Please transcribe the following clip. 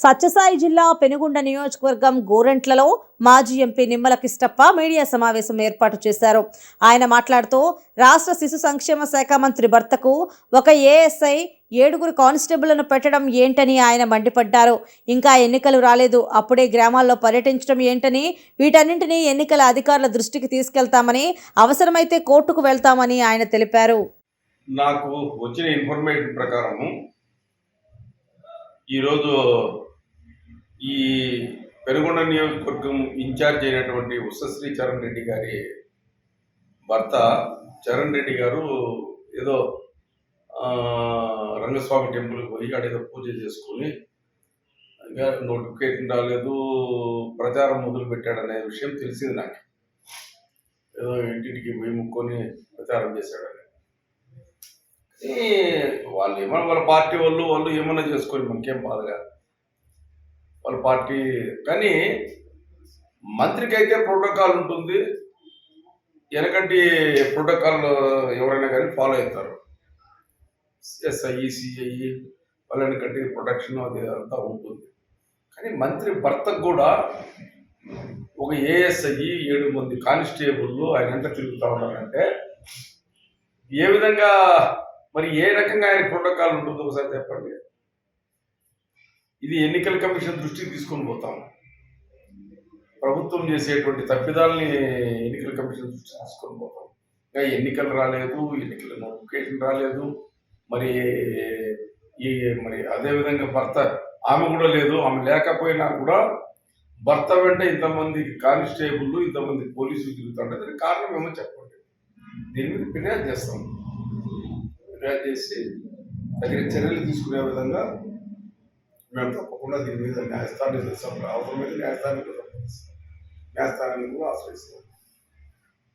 సత్యసాయి జిల్లా పెనుగొండ నియోజకవర్గం గోరెంట్లలో మాజీ ఎంపీ నిమ్మల కిష్టప్ప మీడియా సమావేశం ఏర్పాటు చేశారు. ఆయన మాట్లాడుతూ రాష్ట్ర శిశు సంక్షేమ శాఖ మంత్రి భర్తకు ఒక ఏఎస్ఐ ఏడుగురు కానిస్టేబుళ్ళను పెట్టడం ఏంటని ఆయన మండిపడ్డారు. ఇంకా ఎన్నికలు రాలేదు. అప్పుడే గ్రామాల్లో పర్యటించడం ఏంటని వీటన్నింటినీ ఎన్నికల అధికారుల దృష్టికి తీసుకెళ్తామని అవసరమైతే కోర్టుకు వెళ్తామని ఆయన తెలిపారు. నాకు వచ్చిన ఇన్ఫర్మేషన్ ప్రకారము ఈరోజు ఈ పెనుగొండ నియోజకవర్గం ఇన్ఛార్జ్ అయినటువంటి ఉషశ్రీ చరణ్ రెడ్డి గారి భర్త చరణ్ రెడ్డి గారు ఏదో రంగస్వామి టెంపుల్కి పోయి ఆడేదో పూజ చేసుకొని ఇంకా నోటిఫికేషన్ రాలేదు ప్రచారం మొదలు పెట్టాడనే విషయం తెలిసింది నాకు. ఏదో ఇంటింటికి పోయి ముక్కొని ప్రచారం చేశాడని వాళ్ళు ఏమన్నా వాళ్ళ పార్టీ వాళ్ళు వాళ్ళు ఏమన్నా చేసుకొని మనకేం బాధగా వాళ్ళ పార్టీ. కానీ మంత్రికి అయితే ప్రోటోకాల్ ఉంటుంది. వెనకటి ప్రోటోకాల్ ఎవరైనా కానీ ఫాలో అవుతారు. ఎస్ఐ సిఐ వాళ్ళని కట్టి ప్రొటెక్షన్ అది అంతా ఉంటుంది. కానీ మంత్రి భర్తకు కూడా ఒక ఏఎస్ఐ ఏడు మంది కానిస్టేబుల్ ఆయన ఎంత తిరుగుతూ ఉన్నారంటే ఏ విధంగా మరి ఏ రకంగా ఆయన ప్రోటోకాల్ ఉంటుందో ఒకసారి చెప్పండి. ఇది ఎన్నికల కమిషన్ దృష్టికి తీసుకొని పోతాం. ప్రభుత్వం చేసేటువంటి తప్పిదాలని ఎన్నికల కమిషన్ దృష్టికి తీసుకొని పోతాం. ఇంకా ఎన్నికలు రాలేదు ఎన్నికల నోటిఫికేషన్ రాలేదు. మరి ఈ మరి అదే విధంగా భర్త ఆమె కూడా లేదు ఆమె లేకపోయినా కూడా భర్త వెంట ఇంతమంది కానిస్టేబుల్ ఇంతమంది పోలీసులు తిరుగుతుంటే దానికి కారణం ఏమో చెప్పండి. దీని మీద ఫిర్యాదు చేస్తాం. ఫిర్యాదు చేసి తగిన చర్యలు తీసుకునే విధంగా మేము తప్పకుండా దీని మీద న్యాయస్థానం చేస్తాం అవసరమైతే న్యాయస్థానం కూడా న్యాయస్థానాన్ని కూడా ఆశ్రయిస్తాం.